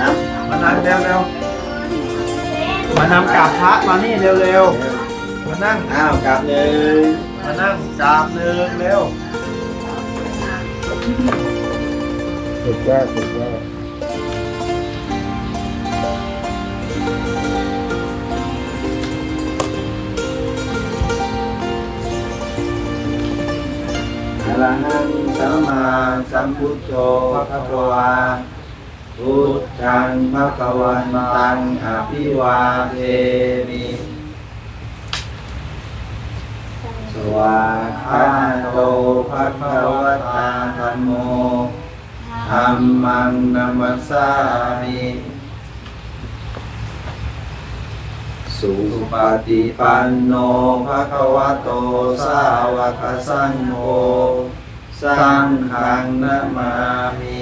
นะมานั่งเร็วเร็วๆมานำกราบพระมานี่เร็วเร็วๆมานั่งอ้าวกลับหนึ่งมานั่งกราบหนึ่งเร็วสุดยอดสุดยอดอรหังสัมมาสัมพุทโธพระคะวา พุทธังพระควันตังอภิวาเทมิสวากขาโตภะคะวะตาธัมโมธัมมังนัมสสามิสุปฏิปันโนภะคะวะโตสาวกสังโฆสังฆังนามามิ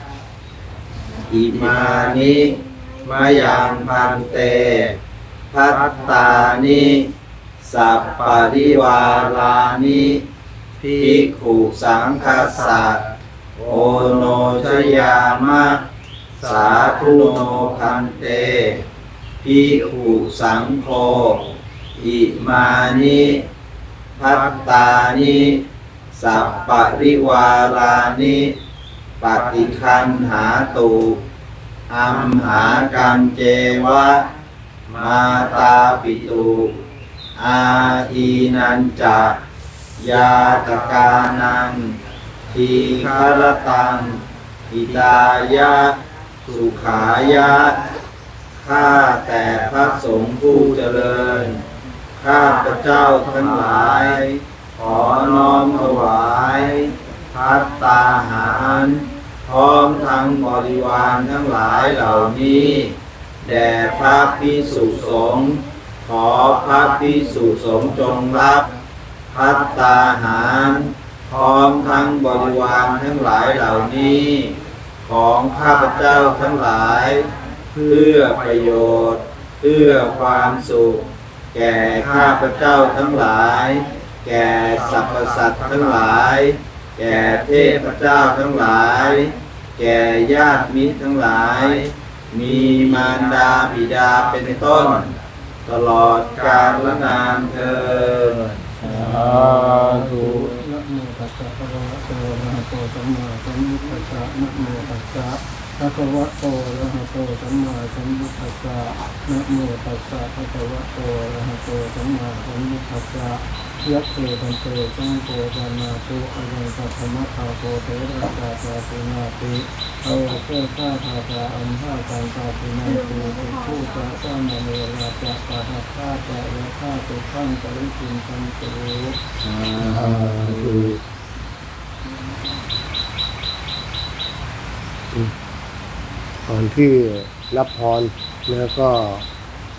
อิมานิมายังพันเต พัตตานิสัพปริวารานิภิกขุสังคัสสะโอโนชยามะ สาธุโนพันเตภิกขุสังโฆอิมานิพัตตานิสัพปริวารานิ ปฏิคันหาตุอัมหากันเจวะ มาตาปิตุอาทีนันจะยาตกานังทีคารตังอิตายะ สุขายะ ข้าแต่พระสงฆ์ผู้เจริญ ข้าพระเจ้าทั้งหลาย ขอน้อมถวาย พัตตาหาร พร้อมทั้งบริวารทั้งหลายเหล่านี้แด่พระพิสุสงฆ์ขอพระพิสุสงฆ์จงรับพัตตาหาร พร้อมทั้งบริวารทั้งหลายเหล่านี้ ของข้าพเจ้าทั้งหลาย เพื่อประโยชน์ เพื่อความสุข แก่ข้าพเจ้าทั้งหลาย แก่สรรพสัตว์ทั้งหลาย แก่เทพเจ้าทั้งหลาย แก่ญาติมิตรทั้งหลาย มีมารดาบิดาเป็นต้น ตลอดกาลนานเธอญสาธุนะโมตัสสะภะคะวะโตอะระหะโตสัมมาสัมพุทธัสสะนะโมตัสสะภะคะวะโตอะระหะโตสัมมาสัมพุทธัสสะนะโมตัสสะภะคะวะโตอะระหะโตสัมมาสัมพุทธัสสะ ยะเตทันเตสังโฆปานาตุอะยังตัสมะคาโตเตระตาตาตุนาติเอาเตตาตาตาอัมหาตันตาตุนาตุอุคุตะสามะเมราจะปะหัตตาจะยะธาตุขังปริจินตันตุสาธุก่อนที่รับพรแล้วก็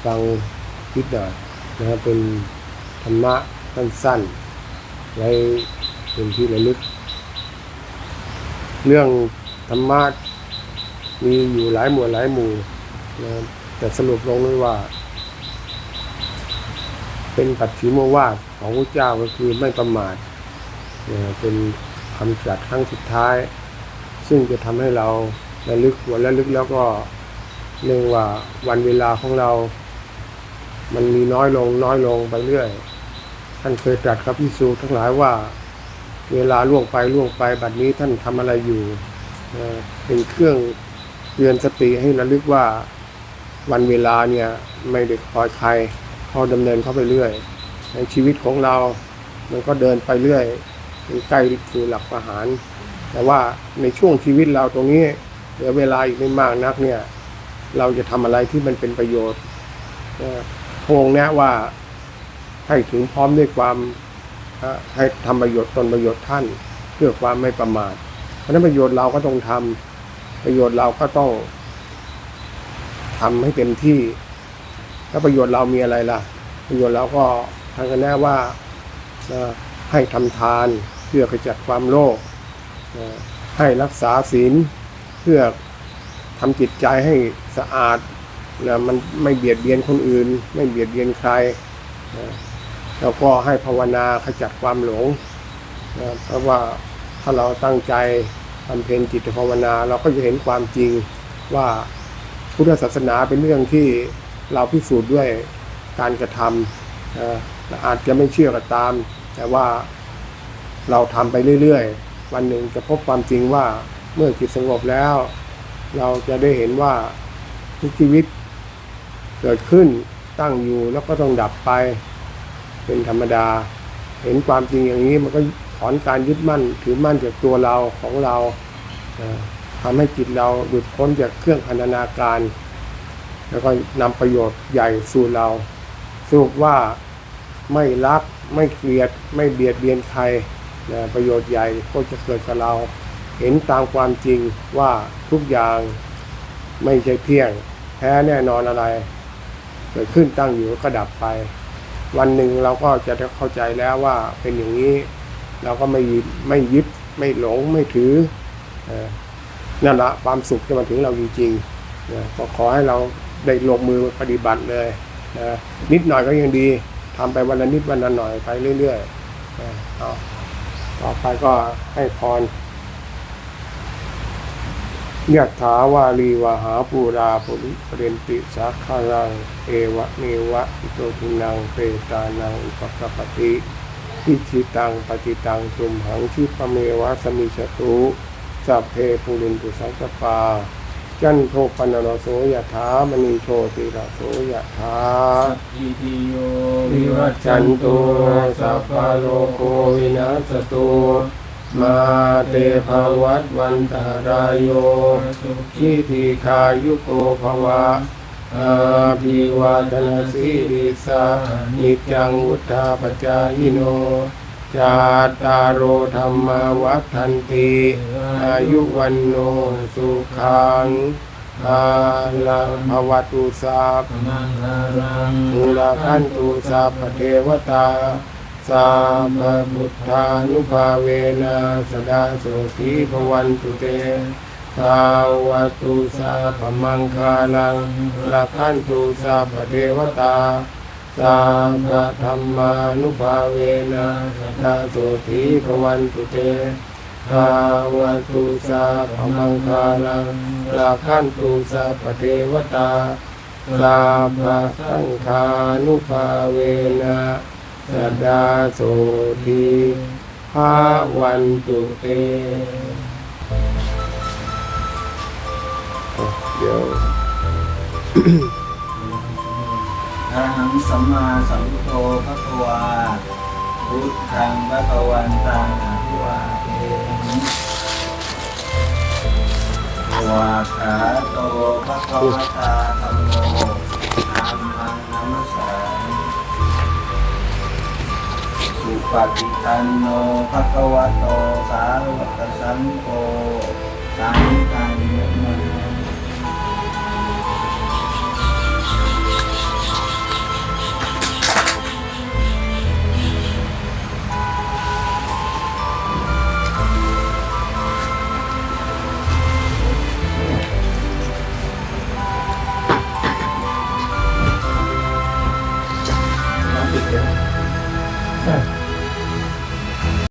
ฟังคิดหน่อยนะครับเป็นธรรมะ สั้นๆ ไว้เป็นที่ระลึก เรื่องธรรมะมีอยู่หลายหมวดหลายหมู่นะแต่สรุปลงเลยว่า เป็นปัจฉิมวาทของพระเจ้าก็คือไม่ประมาทเนี่ยเป็นคำจัดครั้งสุดท้าย ซึ่งจะทำให้เราระลึกวันระลึกแล้วก็เนื่องว่าวันเวลาของเรา มันมีน้อยลงน้อยลงไปเรื่อย ท่านเคยตรัสกับพิสูจทั้งหลายว่า เวลาล่วงไปล่วงไปบัดนี้ท่านทำอะไรอยู่เป็นเครื่องเตือนสติให้ระลึกว่าวันเวลาเนี่ยไม่ได้คอยใครเขาดำเนินเข้าไปเรื่อย ในชีวิตของเรา มันก็เดินไปเรื่อยมันใกล้สู่หลักประหาร แต่ว่าในช่วงชีวิตเราตรงนี้เหลือเวลาอีกไม่มากนักเนี่ย เราจะทำอะไรที่มันเป็นประโยชน์พงแนะว่า ให้ถึงพร้อมด้วยความให้ทำประโยชน์ตนประโยชน์ท่าน เพื่อความไม่ประมาท เพราะนั้นประโยชน์เราก็ต้องทำประโยชน์เราก็ต้องทำให้เต็มที่ แล้วประโยชน์เรามีอะไรล่ะ ประโยชน์เราก็ทางกันแน่ว่าให้ทำทาน เพื่อขจัดความโลภให้รักษาศีลเพื่อทำจิตใจให้สะอาดนะมันไม่เบียดเบียนคนอื่น ไม่เบียดเบียนใครนะ แล้วก็ให้ภาวนาขจัดความหลงนะเพราะว่าถ้าเราตั้งใจบำเพ็ญจิตภาวนา เราก็จะเห็นความจริงว่าพุทธศาสนาเป็นเรื่องที่เราพิสูจน์ด้วยการกระทำนะอาจจะไม่เชื่อก็ตาม แต่ว่าเราทำไปเรื่อยๆ วันหนึ่งจะพบความจริงว่าเมื่อจิตสงบแล้ว เราจะได้เห็นว่าทุกชีวิตเกิดขึ้นตั้งอยู่แล้วก็ต้องดับไป เป็นธรรมดา เห็นความจริงอย่างนี้มันก็ถอนการยึดมั่นถือมั่นจากตัวเราของเราทำให้จิตเราหลุดพ้นจากเครื่องพันธนาการ แล้วก็นำประโยชน์ใหญ่สู่เราสรุปว่าไม่รักไม่เกลียดไม่เบียดเบียนใครนะประโยชน์ใหญ่ก็จะเกิดกับเรา เห็นตามความจริงว่าทุกอย่างไม่ใช่เที่ยงแท้แน่นอนอะไร เกิดขึ้นตั้งอยู่ก็ดับไป วันหนึ่งเราก็จะได้เข้าใจแล้วว่าเป็นอย่างนี้ เราก็ไม่ไม่ยึดไม่หลงไม่ถืออนั่นละความสุขจะมาถึงเราจริงๆก็ขอให้เราได้ลงมือปฏิบัติเลยนะนิดหน่อยก็ยังดีทำไปวันละนิดวันละหน่อยไปเรื่อยๆเอาต่อไปก็ให้พร ยะถาวาลีวหาปูราปุริปเรนติสาคารัง เอวะเมวะอิโตทินังเปตานังอุปกปปติอิชิตังปฏิตังตุมหังชิปเมวะสมิชตุสัพเพปุรินตุสังกปา จันโทปนรโสยะถามณีโชติระโสยะถาอิทิโยวิวัจันตุสัพพะโลโควินาศตุ มาเตภวัตวันตารายโยทิทิคายุโกภวะอาภิวาทนาสีริสานิจจังวุธาปจายโน จาตารโอธรรมาวัฏันติอายุวันโนสุขังอาลังภวตุสาพมังคารังมูลคันตุสัพพเทวตา สัพพพุทธานุภาเวนะสดาโสธีภวันตุเตสาวตุสัพมังคาลังละคันตุสัพพเทวตาสัพพธรรมานุภาเวนะสดาโสธีภวันตุเตสาวตุสัพมังคาลังละคันตุสัพพเทวตาสาภะสังฆานุภาเวนะ สดาโสทีภาวันตุเต เดี๋ยวอรหังสัมมาสัมพุทโธพระควาพุทธังพระกวันตังอภิวาเทมิวาขาโตพระกวตาธรรมโมธัมมังนัมสสา ปฏิทันโนภะคะวะโตสาวกสังโฆสังฆัง